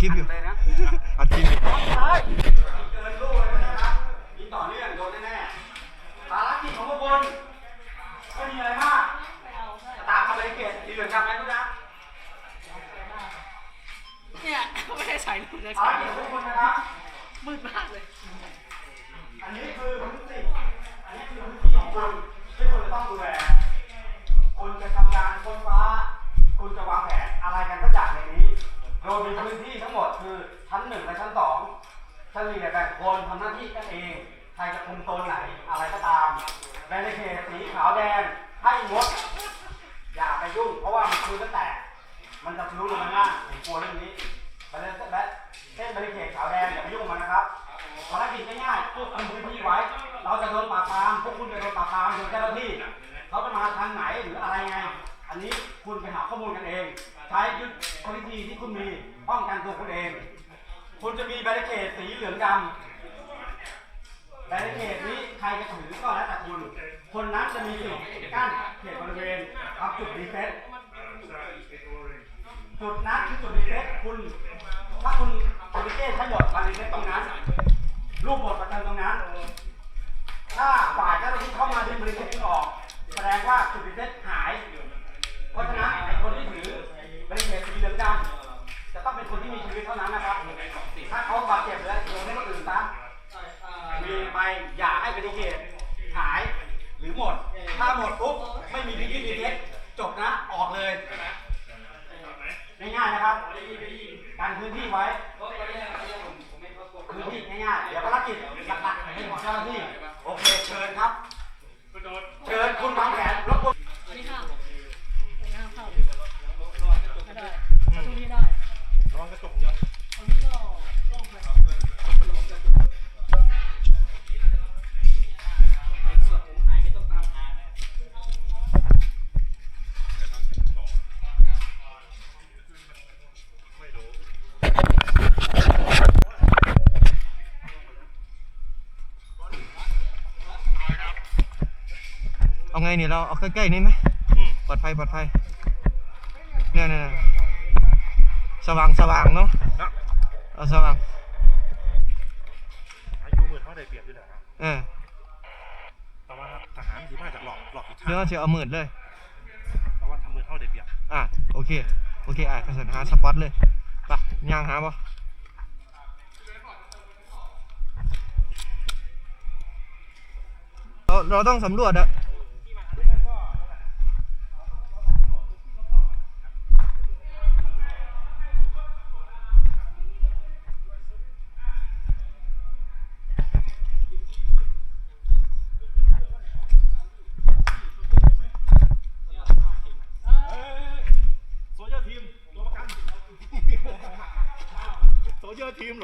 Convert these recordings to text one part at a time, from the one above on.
คลิปอยู่เลยนะอัดคลิปอยู่สุดท้ายเกินลูกเลยนะครับมีต่อเนื่องโดนแน่ๆภารกิจของพวกคุณไม่มีอะไรมาก ตามคำบริเกตสีเหลืองจำไว้ทุกนะเนี่ยไม่ได้ใส่ถุงเลยภารกิจของพวกคุณนะครับมืดมากเลย อันนี้คือพื้นที่อันนี้คือพื้นที่ของคุณที่คุณจะต้องดูแลคุณจะทำงานค้นฟ้า คุณจะวางแผนอะไรกันสักอย่างในนี้ โดยมีพื้นที่ทั้งหมดคือชั้นหนึ่งและชั้นสองเฉลี่ยแบ่งคนทำหน้าที่กันเอง ใครจะคุมโซนไหนอะไรก็ตามแบ่ในเขตสีขาวแดงให้งด อย่าไปยุ่ง เพราะว่ามันคือก็แตก มันจะทะลุลงมาล่างผมกลัวเรื่องนี้ไปเลยและเส้นบริเขตขาวแดงอย่าไปยุ่งมันนะครับภารกิจง่ายๆควบคุมพื้นที่ไว้ เราจะโดนปราบปรามพวกคุณจะโดนปราบปรามโดยเจ้าหน้าที่เขาจะมาทางไหนหรืออะไรไง อันนี้คุณไปหาข้อมูลกันเอง ใช้ยุทธวิธีที่คุณมีป้องกันตัวคุณเอง คุณจะมีบริเขตสีเหลืองดำแต่ในเขตนี้ใครจะถือก็แล้วแต่คุณ คนนั้นจะมีสิทธิ์กั้นเขตบริเวณทำจุดรีเซ็ตจุดนั้นคือจุดรีเซ็ตคุณ ถ้าคุณบริเกตใช้หมดมารีเซ็ตตรงนั้นรูปบทประจำตรงนั้น ถ้าฝ่ายเจ้าหน้าที่เข้ามาดึงบริเซ็ตออก แสดงว่าจุดรีเซ็ต ราะฉะนั้นไอ้คนที่ถือบริเวณสีเหลืองดำจะต้องเป็นคนที่มีชีวิตเท่านั้นนะครับ ถ้าเขาบาดเจ็บแล้วโยนให้คนอื่นซะมีไปอย่าให้บริเวณหายหรือหมด ถ้าหมดปุ๊บไม่มีพิธีดีเซ็ตจบนะออกเลย ง่ายๆนะครับ การพื้นที่ไว้ ไงเนี่ยเราเอาใกล้ๆนี่ไหมปลอดภัยปลอดภัยเนี่ยเนี่ยเนี่ยสว่างสว่างเนาะเอาสว่างอายุมือเท่าได้เปรียบด้วยเหรอครับเออแต่ว่าทหารที่มาจากหลอกหลอกอีกทางเดี๋ยวจะเอาหมื่นเลยแต่ว่าทำมือเท่าได้เปรียบอะโอเคโอเคอะกระสันหาสปอตเลยไปย่างหาปะเราเราต้องสำรวจอะ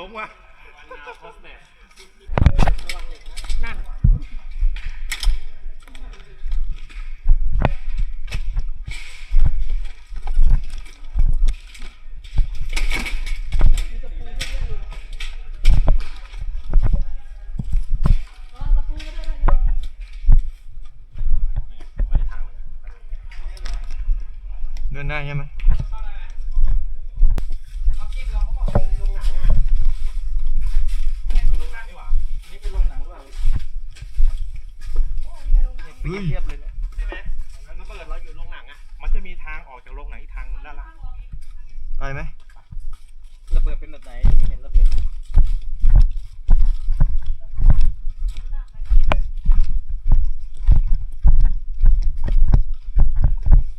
เยอร์ทีมหลงวะนั่น เดินได้ใช่ไหม เทียบเลยนะใช่ไหมงั้นเมื่อเราอยู่โรงหนังอะ มันจะมีทางออกจากโรงหนังอีกทางนึงด้านล่างไปไหมระเบิดเป็นแบบไหนยังไม่เห็นระเบิด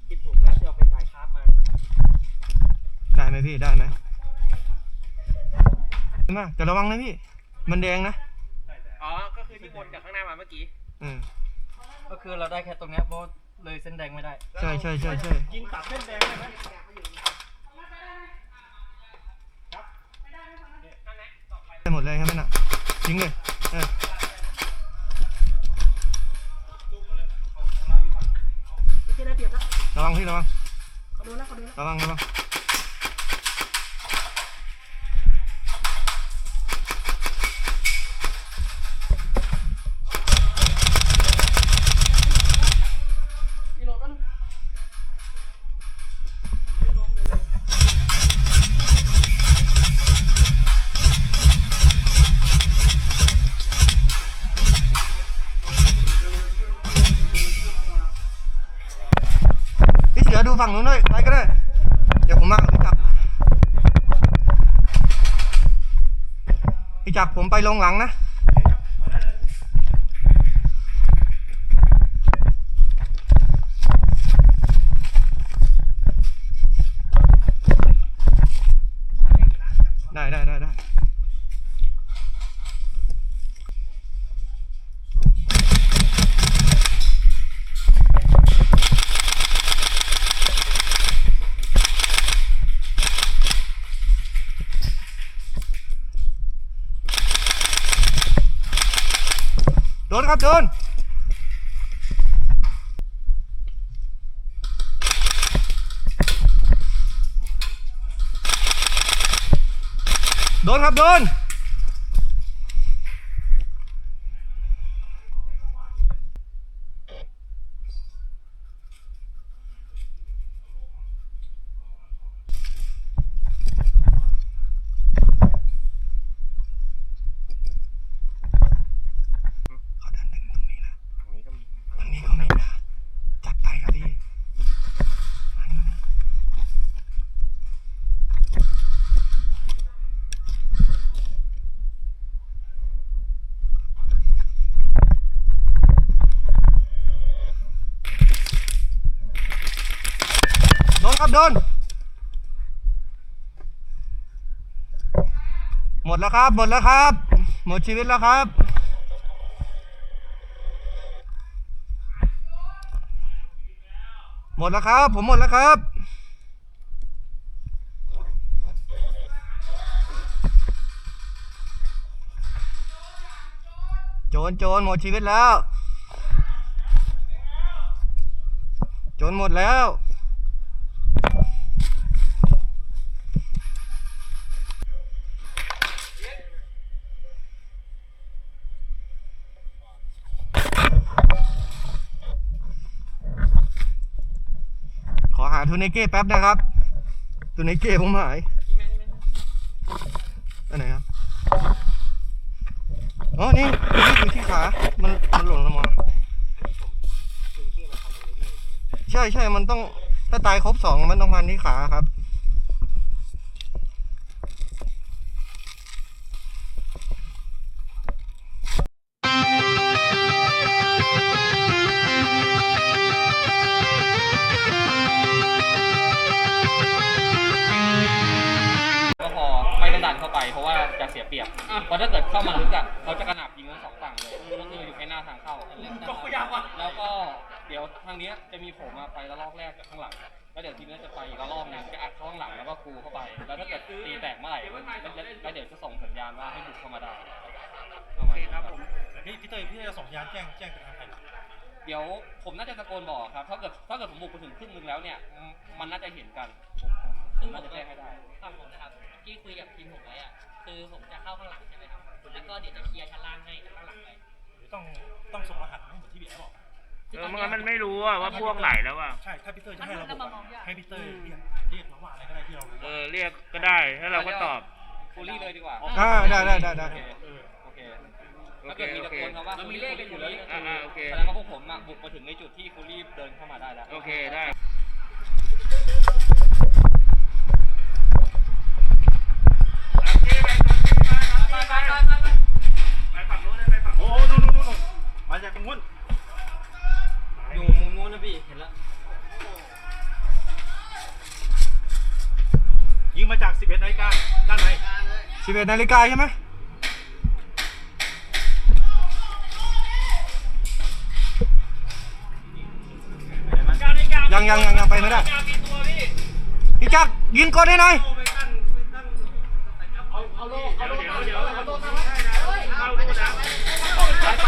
คิดถูกแล้วจะเอาไปถ่ายคราฟมา ได้ไหมพี่ได้ไหมมาแต่ระวังนะพี่ มันแดงนะ อ๋อ ก็คือที่วนจากข้างหน้ามาเมื่อกี้ อืม ก็คือเราได้แค่ตรงเนี้ยเพราะเลยเส้นแดงไม่ได้ ใช่ใช่ใช่ใช่ยิงตัดเส้นแดงได้ไหมได้หมดเลยใช่ไหมน่ะทิ้งเลยเออโอเคได้เปรียบแล้วระวังพี่ระวังเขาดูแล้วเขาดูแล้วระวังระวัง นู้นด้วยไปก็ได้ เดี๋ยวผมมากับพี่จักรพี่จักรผมไปลงหลังนะ ได้ได้ได้ได้ โดนครับโดน โดนครับโดน เขาดันถึงตรงนี้นะ ตรงนี้ก็มี ตรงนี้เขาไม่นะจัดไปครับพี่มานี่มานะโด นครับโดนหมดแล้วครับ หมดแล้วครับ หมดชีวิตแล้วครับ หมดแล้วครับ ผมหมดแล้วครับโจรโจรหมดชีวิตแล้ว โจรหมดแล้ว ทูนเก้แป๊บนะครับทูนเก้ผมหายอันไหนครับอ๋อนี่อยู่ที่ขา มัน มันหล่นลงมา ใช่ใช่ มันต้อง ถ้าตายครบสองมันต้องพันที่ขาครับ เปรียบเพราะถ้าเกิดเข้ามาลึกอะเขาจะกระหน่ำยิงทั้งสองฝั่งเลยก็คืออยู่แค่หน้าทางเข้าแล้วก็เดี๋ยวทางเนี้ยจะมีผมมาไประลอกแรกจากข้างหลังแล้วเดี๋ยวทีนี้จะไปอีกระลอกหนึงจะอัดเข้าข้างหลังแล้วก็กูเข้าไป แล้วถ้าเกิดตีแตกเมื่อไหร่แล้วแล้วเดี๋ยวจะส่งสัญญาณว่าให้บุกเข้ามาได้โอเคครับผมพี่พี่เตยพี่จะส่งสัญญาณแจ้งแจ้งไปทางใครเดี๋ยวผมน่าจะตะโกนบอกครับถ้าเกิดถ้าเกิดผมบุกไปถึงครึ่งนึงแล้วเนี่ยมมันน่าจะเห็นกันผมผมผมน่าจะแจ้งให้ได้ฟังผมนะครับ ที่คุยกับทีมผมไว้อะคือผมจะเข้าข้างหลังใช่ไหมครับแล้วก็เดี๋ยวจะเคลียร์ชั้นล่างให้จากข้างหลังไปหรือต้องต้องส่งรหัสให้เหมือนที่พี่แอ๋บอก เออมันมันไม่รู้อะว่าพวกไหนแล้วอะใช่ ถ้าพี่เตยจะให้เราบอกอะให้พี่เตยเรียกเรียกเราว่าอะไรก็ได้ที่เรารู้เออเรียกก็ได้ถ้าเราก็ตอบฟูลี่เลยดีกว่าอ่าได้ได้ได้ได้ โอเคโอเคโอถ้าเคเกิดมีโอตะเค โกนคำว่าฟูลี่กันอยู่แล้วอ่าอ่าโอเค แสดงว่าพวกผมอะบุกมาถึงในจุดที่ฟูลี่เดินเข้ามาได้แล้ว โอเคได้ ไปไปไปไปไปไปฝังรถเลยไปฝังโอ้ดูดูดูดูมาจากตรงนู้นอยู่มุมนู้นนะพี่เห็นแล้วยิงมาจาก 11นาฬิกาด้านในสิบเอ็ดนาฬิกาใช่ไหมยังยังยังยังไปไม่ได้พี่จักรยิงกดให้หน่อยไปไปไปเอ ไปไป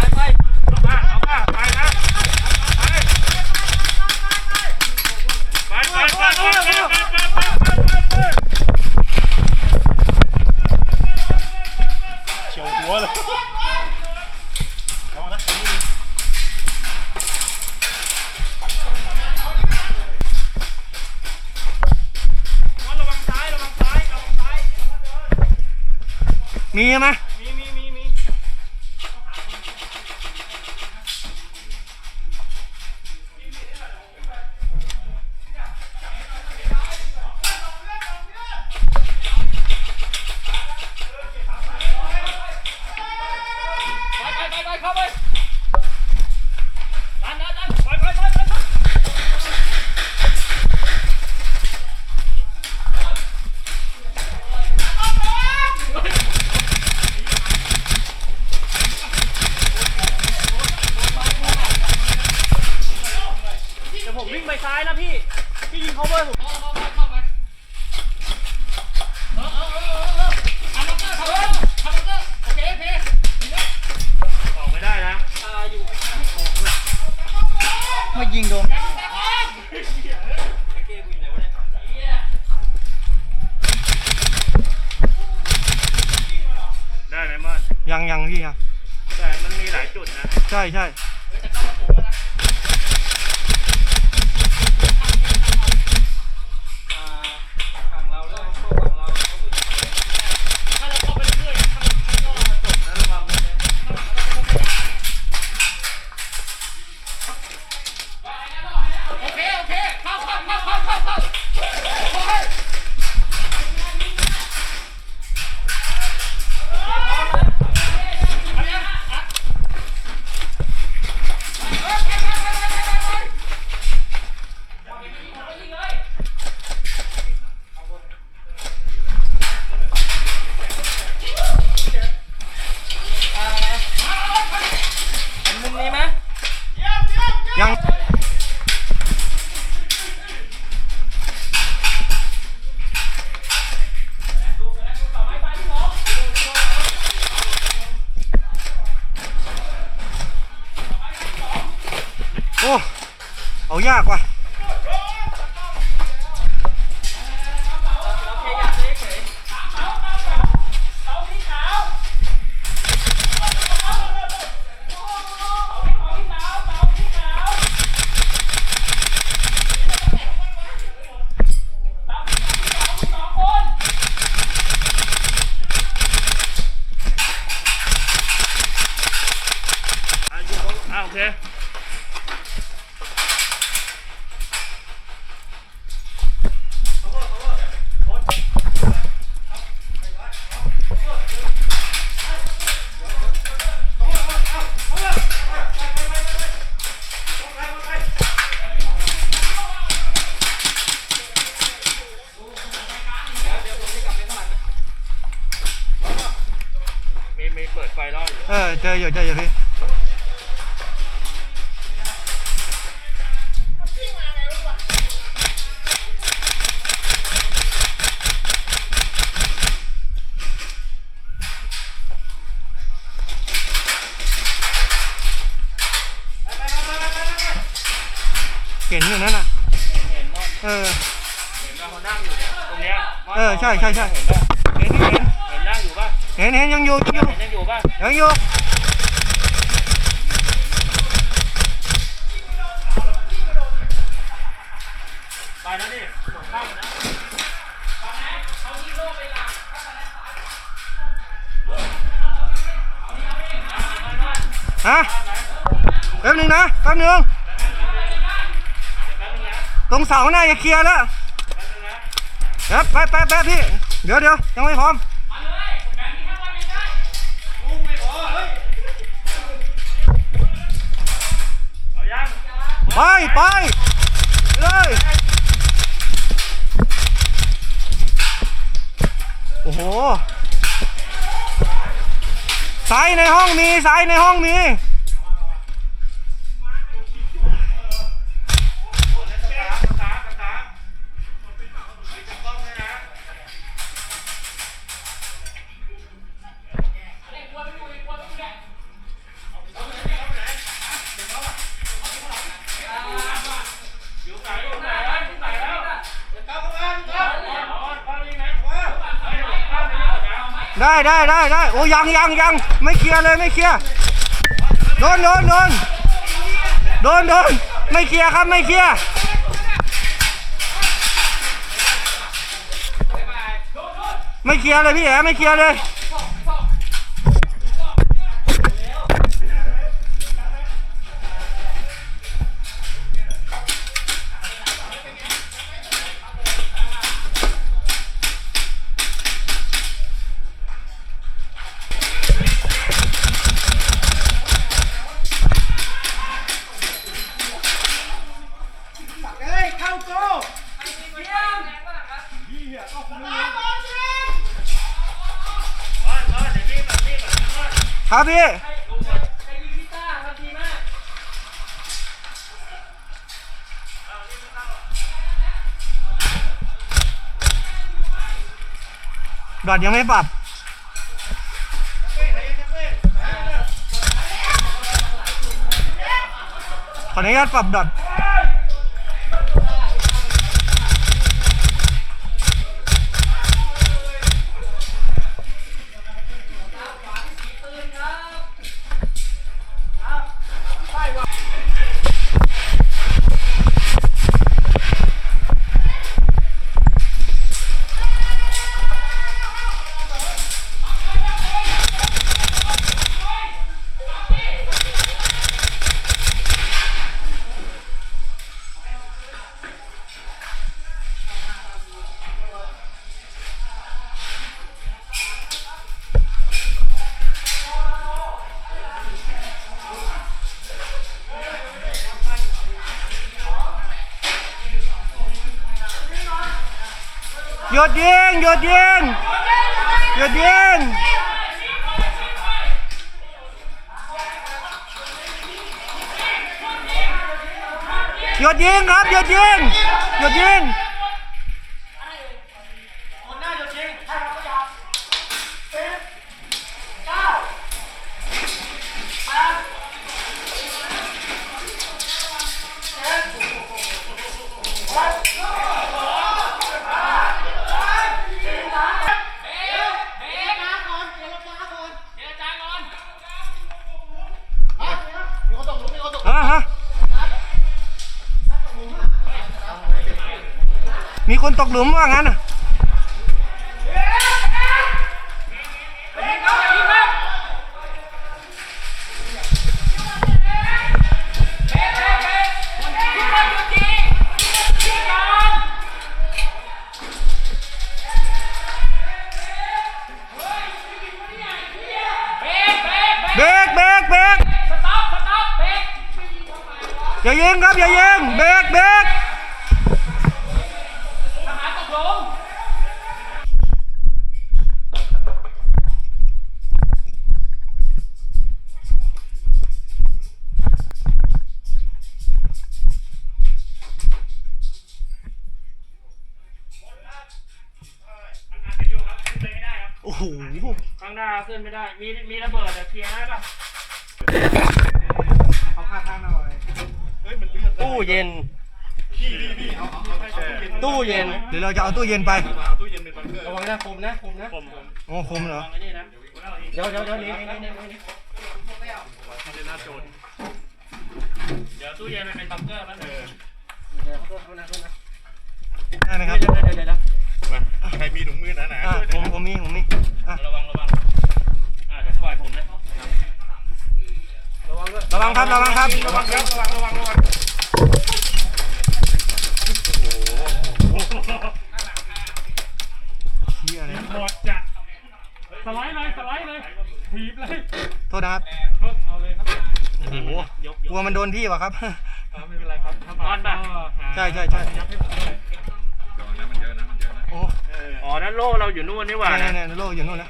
ไป นี่นะ ไม่ยิงโดนได้ไหมม่อนยังยังพี่ยังแต่มันมีหลายจุดนะ ใช่ใช่ ปิดไฟรออยู่เออเจออยู่เจออยู่พี่เห็นอยู่นั่นน่ะเออ เห็นว่าเขานั่งอยู่เนี่ยตรงเนี้ยเออใช่ใช่ใช่ เห็นป่ะเห็นเห็นเห็นนั่งอยู่ป่ะ เห็นเห็นยังอยู่ยังอยู่เห็นยังอยู่ป่ะ ยังอยู่ไปแล้วนี่หมดข้ามนะฮะแป๊บหนึงนะแป๊บหนึงตรงเสาหน้าจะเคลียร์แล้วเดี๋ยวแป๊บแป๊บแป๊บพี่ เดี๋ยวเดี๋ยวยังไม่พร้อม ไปไปเลยโอ้โหสายในห้องมีสายในห้องมี ได้ได้ได้ได้โอ้ยังยังยังไม่เคลียร์เลยไม่เคลียร์โดนโดนโดนโดนโดนไม่เคลียร์ครับไม่เคลียร์ไม่เคลียร์เลยพี่แอ๋ไม่เคลียร์เลย ครับพี่ใครยิงพิต้าทันทีมากดอดยังไม่ปรับขออนุญาตปรับดอท ยุดยิงหยุดยิงหยุดยิงหยุดยิงครับหยุดยิงหยุดยิง มีคนตกหลุมว่างั้นอะางหน้าขึ้นไม่ได้ มีมีระเบิดอะเคลียร์ได้ปะตู้เย็นตู้เย็นเดี๋ยวเราจะเอาตู้เย็นไประวังนะคมนะคมนะโอ้คมเหรอเดี๋ยวเดี๋ยวเดี๋ยวนี่นี่นี่นี่เดี๋ยวตู้เย็นมันเป็นบังเกอร์มันเออได้ไหมครับ เดี๋ยวเดี๋ยวเดี๋ยว ใครมีถุงมือหนาอ่าผมผมมีผมมีอะระวังระวังอ่าเดี๋ยวปล่อยผมนะระวังครับระวังครับระวังครับระวังระวังระวังเหี้ยอะไรหมดจะสไลด์เลยสไลด์เลยถีบเลยโทษนะครับเอาเลยครับโอ้โหกลัวมันโดนพี่วะครับ ไม่เป็นไรครับนอนป่ะใช่ใช่ใช่โอ้ อ๋อนั่นโล่เราอยู่นู่นนี่หว่าเนี่ยนะเนี่ยเนี่ยโลกอยู่นู่นแล้ว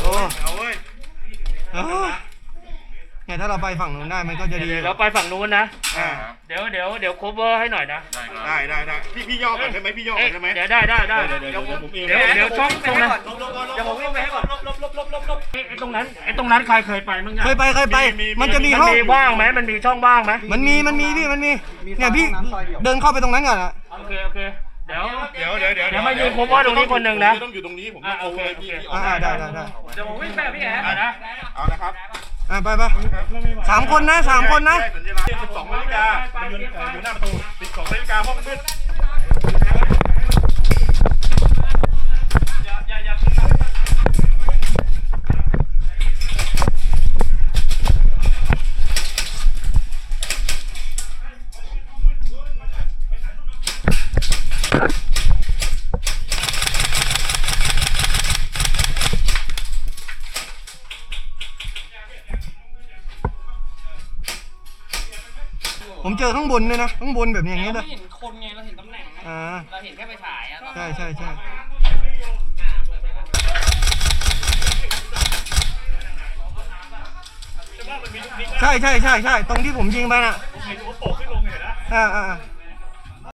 โอ้เอาเว้ยเออเนี่ย ถ้าเราไปฝั่งนู้นได้มันก็จะดี เดี๋ยวเราไปฝั่งนู้นนะ อ่าเดี๋ยวเดี๋ยวเดี๋ยวโคเวอร์ให้หน่อยนะได้ได้ได้พี่พี่ย่อก่อนได้ไหมพี่ย่อก่เอ๊ะอนได้ไหมเดี๋ยวได้ได้ได้เดี๋ยวเดี๋ยวผมเองเดี๋ยวเดี๋ยวช่องตรงนั้นเดี๋ยวผมวิ่งไปให้ก่อนลบลบลบลบลบลบไอ้ตรงนั้นไอ้ตรงนั้นใครเคยไปมั้งเนี่ยเคยไปเคยไปมีมีมันจะมีมันห้องมีว่างไหมมันมีช่องว่างไหมมันมีมันมีพี่มันมีเนี่ยพี่เดินเข้าไปตรงนั้นก่อนอะโอเคโอเค เดี๋ยว เดี๋ยวเดี๋ยวเดี๋ยวเดี๋ยวมายืน cover ตรงนี้คนหนึ่งนะ ต้องอยู่ตรงนี้ผมอะโอเคาพี่โอเคพี่อ่าอ่าได้ได้ได้เดี๋ยวผมวิ่งไปกับพี่แอ๋นะ เอานะครับ อ่าไปไปสามคนนะสามคนนะสัญลักษณ์สิบสองนาฬิกามันอยู่เอ่ออยู่หน้าประตูสิบสองนาฬิกาห้องมืด เจอข้างบนด้วยนะข้างบนแบบอย่างเงี้ยเราเลยไม่เห็นคนไง เราเห็นตำแหน่งไงอ่า เราเห็นแค่ไปฉายอะใช่ใช่ใช่อ่าเปิดไปแล้วแต่ว่ามันมีลูกนิกใช่ใช่ใช่ใช่ตรงที่ผมยิงไปน่ะผมเห็นหัวโปกขึ้นลงเห็นนะอ่าอ่าอ่า